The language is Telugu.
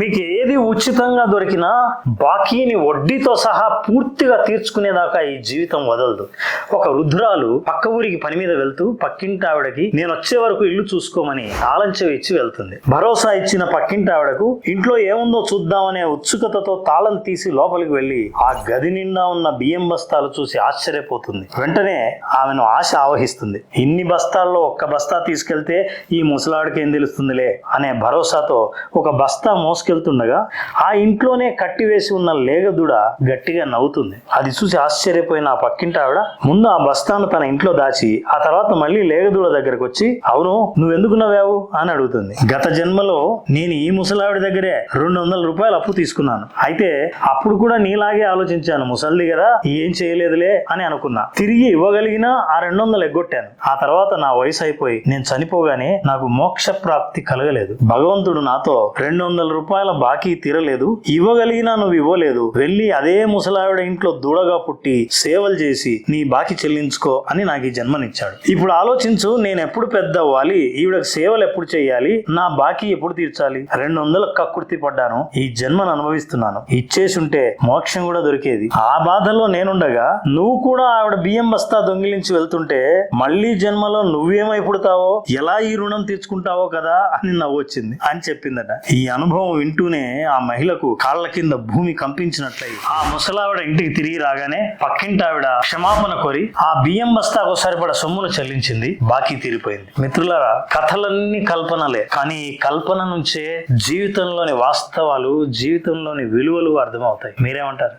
మీకు ఏది ఉచితంగా దొరికినా బాకీని వడ్డీతో సహా పూర్తిగా తీర్చుకునేదాకా ఈ జీవితం వదలదు. ఒక రుద్రాలు పక్క ఊరికి పని మీద వెళ్తూ పక్కింటి ఆవిడకి నేను వచ్చే వరకు ఇల్లు చూసుకోమని ఆలంచం ఇచ్చి వెళ్తుంది. భరోసా ఇచ్చిన పక్కింటి ఆవిడకు ఇంట్లో ఏముందో చూద్దామనే ఉత్సుకతతో తాళం తీసి లోపలికి వెళ్ళి ఆ గది నిండా ఉన్న బియ్యం బస్తాలు చూసి ఆశ్చర్యపోతుంది. వెంటనే ఆమెను ఆశ ఆవహిస్తుంది. ఇన్ని బస్తాల్లో ఒక్క బస్తా తీసుకెళ్తే ఈ ముసలాడికి ఏం తెలుస్తుందిలే అనే భరోసాతో ఒక బస్తా మోసుకెళ్తుండగా ఆ ఇంట్లోనే కట్టివేసి ఉన్న లేగదుడ గట్టిగా నవ్వుతుంది. అది చూసి ఆశ్చర్యపోయిన ఆ పక్కింటి ఆవిడ ముందు ఆ బస్తాను తన ఇంట్లో దాచి ఆ తర్వాత మళ్ళీ లేగదూడ దగ్గరకు వచ్చి అవును నువ్వెందుకు నవ్వావు? అని అడుగుతుంది. గత జన్మలో నేను ఈ ముసలావిడ దగ్గరే రెండు వందల రూపాయలు అప్పు తీసుకున్నాను. అయితే అప్పుడు కూడా నీలాగే ఆలోచించాను ముసల్ది కదా ఏం చేయలేదులే అని అనుకున్నా. తిరిగి ఇవ్వగలిగినా ఆ రెండు వందలు ఎగ్గొట్టాను. ఆ తర్వాత నా వయసు అయిపోయి నేను చనిపోగానే నాకు మోక్ష ప్రాప్తి కలగలేదు. భగవంతుడు నాతో రెండు వందల రూపాయలు బాకీ తీరలేదు ఇవ్వగలిగినా నువ్వు ఇవ్వలేదు. వెళ్ళి అదే ముసలావిడ ఇంట్లో దూడగా పుట్టి సేవలు చేసి నీ బాకీ చెల్లించుకో అని నాకు ఈ జన్మనిచ్చాడు. ఇప్పుడు ఆలోచించు నేను ఎప్పుడు పెద్ద అవ్వాలి ఈవిడకి సేవలు ఎప్పుడు చేయాలి నా బాకీ ఎప్పుడు తీర్చాలి? రెండు వందల కక్కుర్తి పడ్డాను ఈ జన్మను అనుభవిస్తున్నాను. ఇచ్చేసి ఉంటే మోక్షం కూడా దొరికేది. ఆ బాధలో నేనుండగా నువ్వు కూడా ఆవిడ బియ్యం బస్తా దొంగిలించి వెళ్తుంటే మళ్ళీ జన్మలో నువ్వేమై పుడతావో ఎలా ఈ రుణం తీర్చుకుంటావో కదా అని నవ్వొచ్చింది అని చెప్పిందట. ఈ అనుభవం వింటూనే ఆ మహిళకు కాళ్ళ కింద భూమి కంపించినట్లయి. ఆ ముసలావిడ ఇంటికి తిరిగి రాగానే పక్కింటి ఆవిడ క్షమాపణ కోరి ఆ బియ్యం బస్తాకు సరిపడ సొమ్మును చెల్లించింది. బాకీ తీరిపోయింది. మిత్రులారా కథలన్నీ కల్పనలే. కానీ ఈ కల్పన నుంచే జీవితంలోని వాస్తవాలు జీవితంలోని విలువలు అర్థమవుతాయి. మీరేమంటారు?